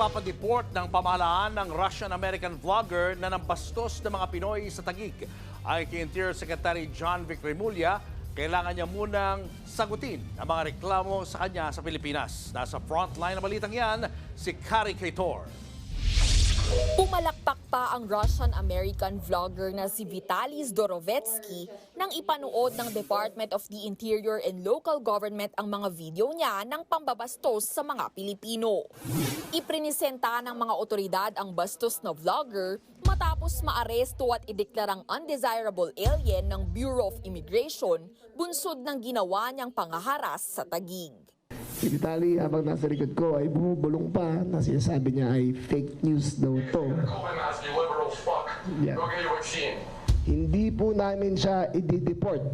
Ippapadeport ng pamahalaan ng Russian-American vlogger na nambastos ng mga Pinoy sa Tagig. Ay kay Interior Secretary John Vic Remulla, kailangan niya munang sagutin ang mga reklamo sa kanya sa Pilipinas. Nasa frontline na balitang yan, si Kari Kaitor. Pumalakpak pa ang Russian-American vlogger na si Vitaly Zdorovetsky nang ipanood ng Department of the Interior and Local Government ang mga video niya ng pambabastos sa mga Pilipino. Iprinisenta ng mga otoridad ang bastos na vlogger matapos maaresto at ideklarang undesirable alien ng Bureau of Immigration bunsod ng ginawa niyang pangaharas sa Tagig. Si Vitaly habang nasa likod ko ay bumubulong pa na sinasabi niya ay fake news daw to. Yeah. Hindi po namin siya i-deport.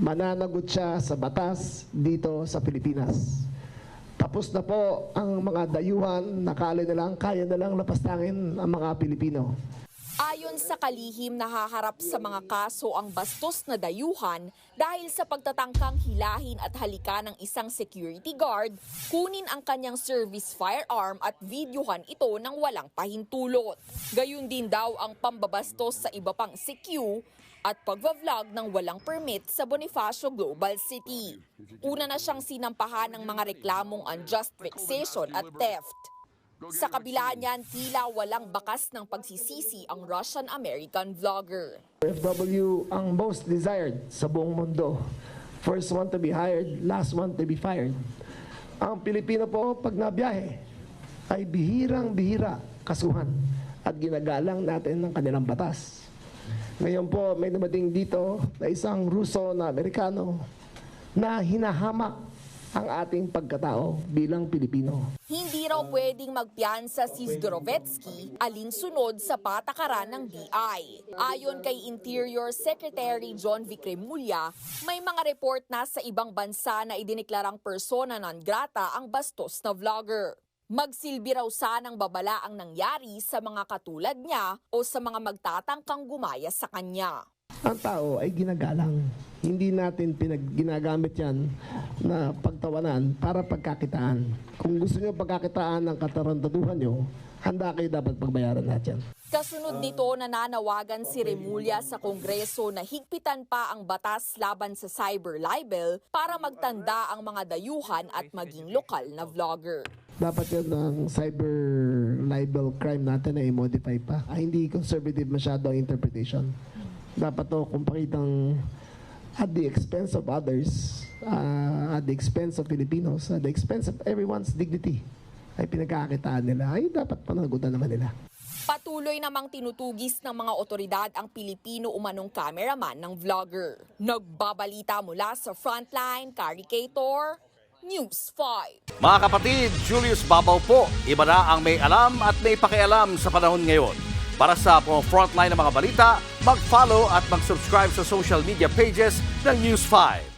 Mananagot siya sa batas dito sa Pilipinas. Tapos na po ang mga dayuhan, nakala na lang, kaya na lang lapastangin ang mga Pilipino. Ayon sa kalihim, nahaharap sa mga kaso ang bastos na dayuhan dahil sa pagtatangkang hilahin at halika ng isang security guard, kunin ang kanyang service firearm at videohan ito ng walang pahintulot. Gayun din daw ang pambabastos sa iba pang CQ at pagva-vlog ng walang permit sa Bonifacio Global City. Una na siyang sinampahan ng mga reklamong unjust vexation at theft. Sa kabila niyan, tila walang bakas ng pagsisisi ang Russian-American vlogger. FW ang most desired sa buong mundo. First one to be hired, last one to be fired. Ang Pilipino po, pag nabiyahe, ay bihirang-bihira kasuhan at ginagalang natin ng kanilang batas. Ngayon po, may dumating dito na isang Ruso na Amerikano na hinahamak ang ating pagkatao bilang Pilipino. Hindi raw pwedeng magpiyansa si Zdorovetsky alinsunod sa patakaran ng BI. Ayon kay Interior Secretary John Vic Remulla, may mga report na sa ibang bansa na idineklarang persona non grata ang bastos na vlogger. Magsilbi raw sanang babala ang nangyari sa mga katulad niya o sa mga magtatangkang gumaya sa kanya. ang tao ay ginagalang. Hindi natin pinag ginagamit yan na pagtawanan para pagkakitaan. Kung gusto nyo pagkakitaan ng katarantaduhan nyo, handa kayo dapat pagbayaran natin. Kasunod nito, nananawagan si Remulla sa Kongreso na higpitan pa ang batas laban sa cyber libel para magtanda ang mga dayuhan at maging lokal na vlogger. Dapat yun ang cyber libel crime natin na i-modify pa. Ah, hindi conservative masyado ang interpretation. Dapat to kung pakitang at the expense of others, ah, at the expense of Filipinos, at the expense of everyone's dignity, ay pinagkakitaan nila, ay dapat panagutan naman nila. Patuloy namang tinutugis ng mga otoridad ang Pilipino umanong cameraman ng vlogger. Nagbabalita mula sa Frontline, Caricator, News 5. Mga kapatid, Julius Babaw po. Iba na ang may alam at may pakialam sa panahon ngayon. Para sa mga frontline ng mga balita, mag-follow at mag-subscribe sa social media pages ng News 5.